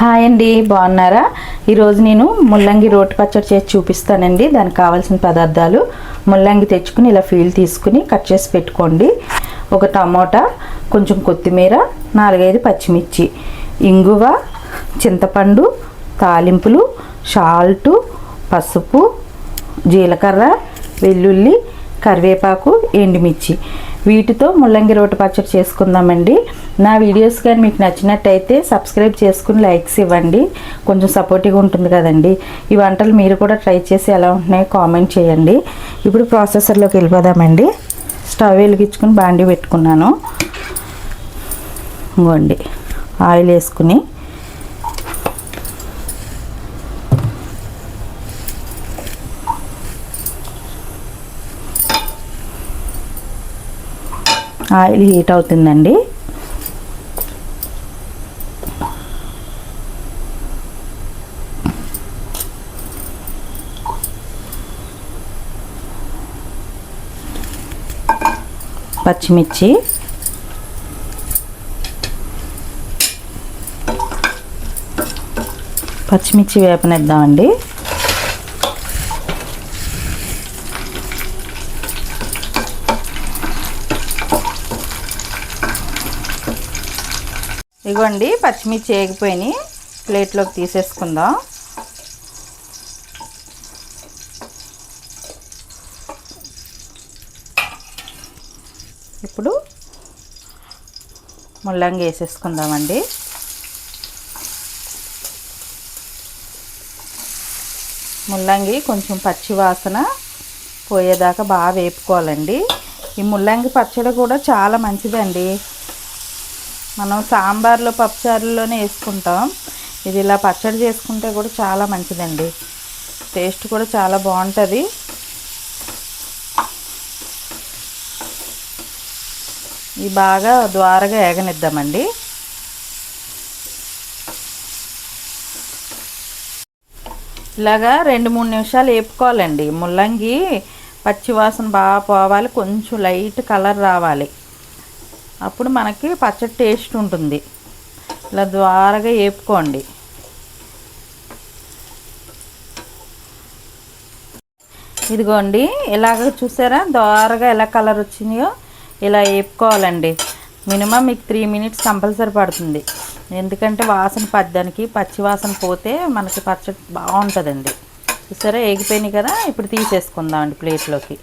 Hi అండి బాగున్నారా? ఈరోజు నేను ముల్లంగి రోటి పచ్చడి చేసి చూపిస్తానండి. దానికి కావాల్సిన పదార్థాలు ముల్లంగి తెచ్చుకుని ఇలా ఫీల్ తీసుకుని కట్ చేసి పెట్టుకోండి. ఒక టమోటా కొంచెం కొత్తిమీర నాలుగైదు పచ్చిమిర్చి ఇంగువ చింతపండు తాలింపులు సాల్టు పసుపు జీలకర్ర వెల్లుల్లి కరివేపాకు ఎండుమిర్చి. వీటితో ముల్లంగి రోటి పచ్చడి చేసుకుందామండి. నా వీడియోస్ కానీ మీకు నచ్చినట్టయితే సబ్స్క్రైబ్ చేసుకుని లైక్స్ ఇవ్వండి. కొంచెం సపోర్టివ్గా ఉంటుంది కదండి. ఈ వంటలు మీరు కూడా ట్రై చేసి ఎలా ఉంటున్నాయో కామెంట్ చేయండి. ఇప్పుడు ప్రాసెసర్లోకి వెళ్ళిపోదామండి. స్టవ్ వెలిగించుకుని బాండి పెట్టుకున్నాను. ఇంకోండి ఆయిల్ వేసుకుని ఆయిల్ హీట్ అవుతుందండి. పచ్చిమిర్చి. పచ్చిమిర్చి వేపనిద్దామండి. ఇగోండి పచ్చిమిర్చి వేగిపోయినాయి. ప్లేట్లోకి తీసేసుకుందాం. ఇప్పుడు ముల్లంగి వేసేసుకుందామండి. ముల్లంగి కొంచెం పచ్చి వాసన పోయేదాకా బాగా వేపుకోవాలండి. ఈ ముల్లంగి పచ్చడి కూడా చాలా మంచిదండి. మనం సాంబార్లో పప్పుచారులోనే వేసుకుంటాం. ఇది ఇలా పచ్చడి చేసుకుంటే కూడా చాలా మంచిదండి. టేస్ట్ కూడా చాలా బాగుంటుంది. ఇది బాగా ద్వారగా ఏగనిద్దామండి. ఇలాగా రెండు మూడు నిమిషాలు వేపుకోవాలండి ముల్లంగి పచ్చివాసన బాగా పోవాలి. కొంచెం లైట్ కలర్ రావాలి. అప్పుడు మనకి పచ్చడి టేస్ట్ ఉంటుంది. ఇలా ద్వారగా వేపుకోండి ఇదిగోండి ఇలాగ చూసారా? ద్వారగా ఎలా కలర్ వచ్చినాయో ఇలా వేపుకోవాలండి మినిమం మీకు త్రీ మినిట్స్ కంపల్సరీ పడుతుంది. ఎందుకంటే వాసన పద్దానికి పచ్చి వాసన పోతే మనకి పచ్చడి బాగుంటుందండి. చూసారా? వేగిపోయినాయి కదా? ఇప్పుడు తీసేసుకుందామండి ప్లేట్లోకి.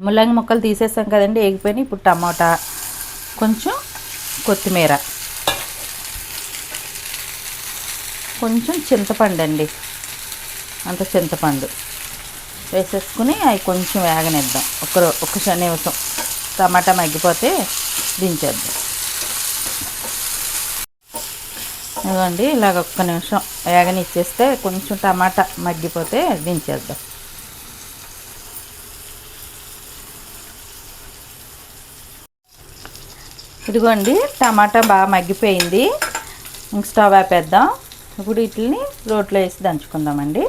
ముల్లంగి ముక్కలు తీసేసాం కదండి వేగిపోయినాయి ఇప్పుడు టమాటా కొంచెం కొత్తిమీర. కొంచెం చింతపండు అండి. అంత చింతపండు. వేసేసుకుని అవి కొంచెం వేగనిద్దాం. ఒక ఒక నిమిషం. టమాటా మగ్గిపోతే దించేద్దాం. ఇదిగోండి ఇలాగ ఒక్క నిమిషం వేగనిచ్చేస్తే కొంచెం టమాటా మగ్గిపోతే దించేద్దాం. ఇదిగోండి టమాటా బాగా మగ్గిపోయింది. ఇంక స్టవ్ ఆపేద్దాం. ఇప్పుడు వీటిని రోట్లో వేసి దంచుకుందామండి.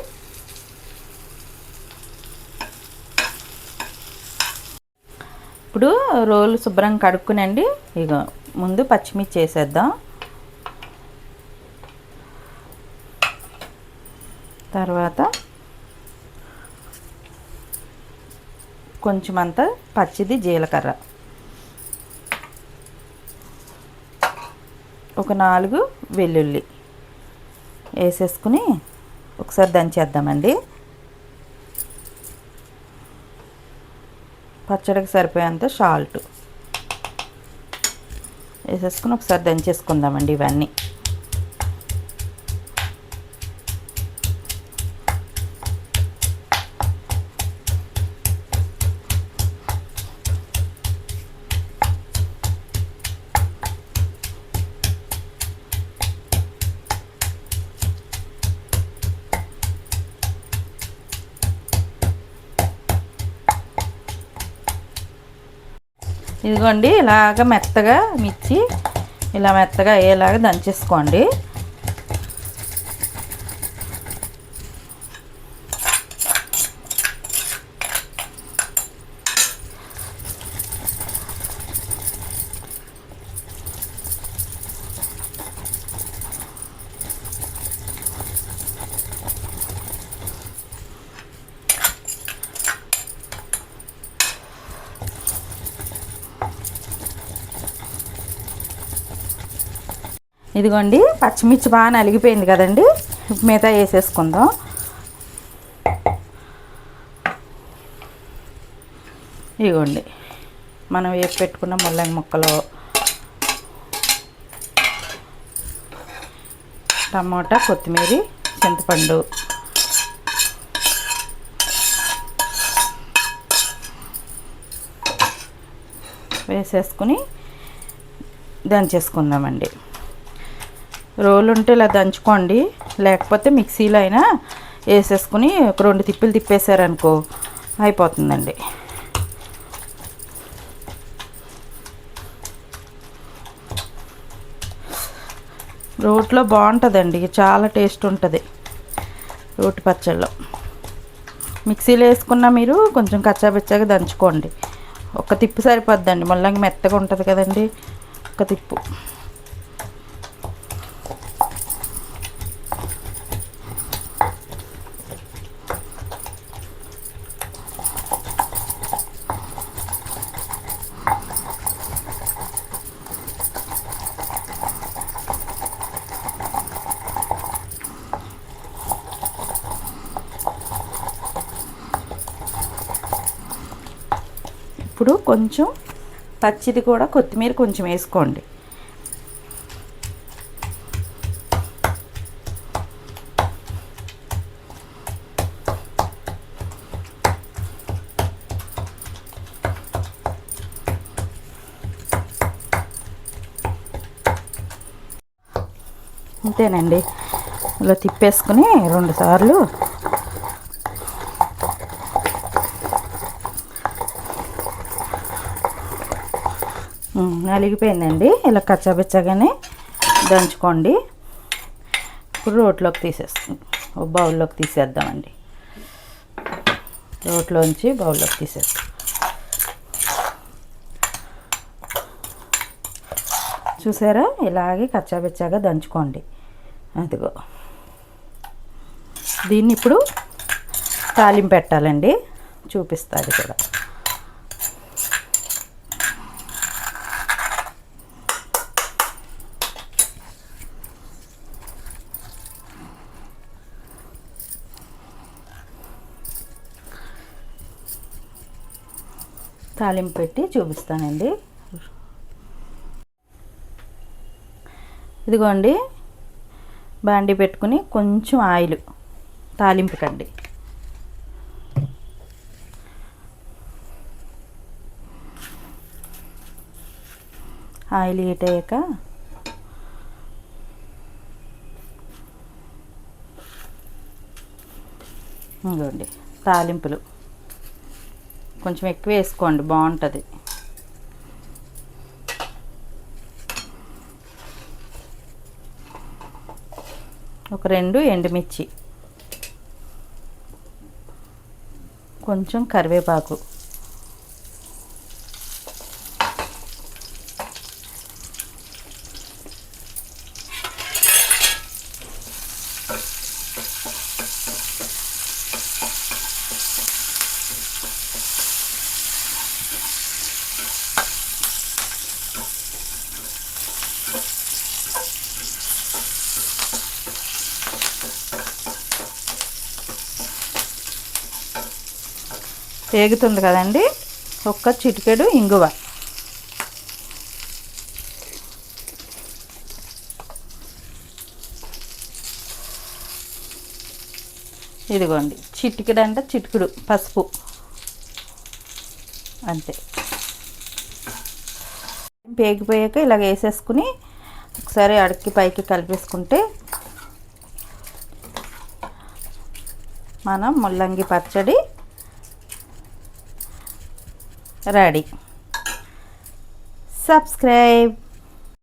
ఇప్పుడు రోలు శుభ్రం కడుక్కునండి. ఇక ముందు పచ్చిమిర్చి వేసేద్దాం. తర్వాత కొంచెం అంత పచ్చిది జీలకర్ర. ఒక నాలుగు వెల్లుల్లి వేసేసుకుని ఒకసారి దంచేద్దామండి. పచ్చడికి సరిపోయేంత సాల్ట్. వేసేసుకుని ఒకసారి దంచేసుకుందామండి ఇవన్నీ. ఇదిగోండి ఇలాగ మెత్తగా మిర్చి ఇలా మెత్తగా అయ్యేలాగా దంచేసుకోండి. ఇదిగోండి పచ్చిమిర్చి బాగా నలిగిపోయింది కదండి. మిగతా వేసేసుకుందాం. ఇదిగోండి మనం వేపు పెట్టుకున్న? ముల్లంగి ముక్కలు టమాటా కొత్తిమీర చింతపండు. వేసేసుకుని దంచేసుకుందామండి. రోలు ఉంటే ఇలా దంచుకోండి. లేకపోతే మిక్సీలో అయినా వేసేసుకుని ఒక రెండు తిప్పులు తిప్పేశారనుకో అయిపోతుందండి. రోట్లో బాగుంటుందండి. చాలా టేస్ట్ ఉంటుంది రోటి పచ్చళ్ళు. మిక్సీలో వేసుకున్న మీరు కొంచెం కచ్చాబిచ్చాగా దంచుకోండి. ఒక తిప్పు సరిపోద్దండి. మళ్ళీ మెత్తగా ఉంటుంది కదండి. ఒక తిప్పు. ఇప్పుడు కొంచెం పచ్చిది కూడా కొత్తిమీర కొంచెం వేసుకోండి. అంతేనండి ఇలా తిప్పేసుకుని రెండు నలిగిపోయిందండి. ఇలా కచ్చాబిచ్చగానే దంచుకోండి. ఇప్పుడు రోట్లోకి తీసేస్తాం బౌల్లోకి తీసేద్దామండి. రోట్లోంచి బౌల్లోకి తీసేస్తాం చూసారా? ఇలాగే కచ్చాబిచ్చాగా దంచుకోండి. అదిగో. దీన్ని ఇప్పుడు తాలింపు పెట్టాలండి. చూపిస్తుంది కూడా. తాలింపు పెట్టి చూపిస్తానండి. ఇదిగోండి బాండి పెట్టుకుని కొంచెం ఆయిల్ తాలింపుకండి. ఆయిల్ హీట్ అయ్యాక ఇదిగోండి తాలింపులు. కొంచెం ఎక్కువ వేసుకోండి బాగుంటుంది. ఒక రెండు ఎండుమిర్చి. కొంచెం కరివేపాకు. వేగుతుంది కదండి. ఒక్క చిటికెడు ఇంగువ. ఇదిగోండి. చిటికెడు అంటే చిటికెడు పసుపు. అంతే. పేగిపోయాక ఇలాగ వేసేసుకుని ఒకసారి అడికి పైకి కలిపేసుకుంటే మనం ముల్లంగి పచ్చడి రెడీ. సబ్స్క్రైబ్.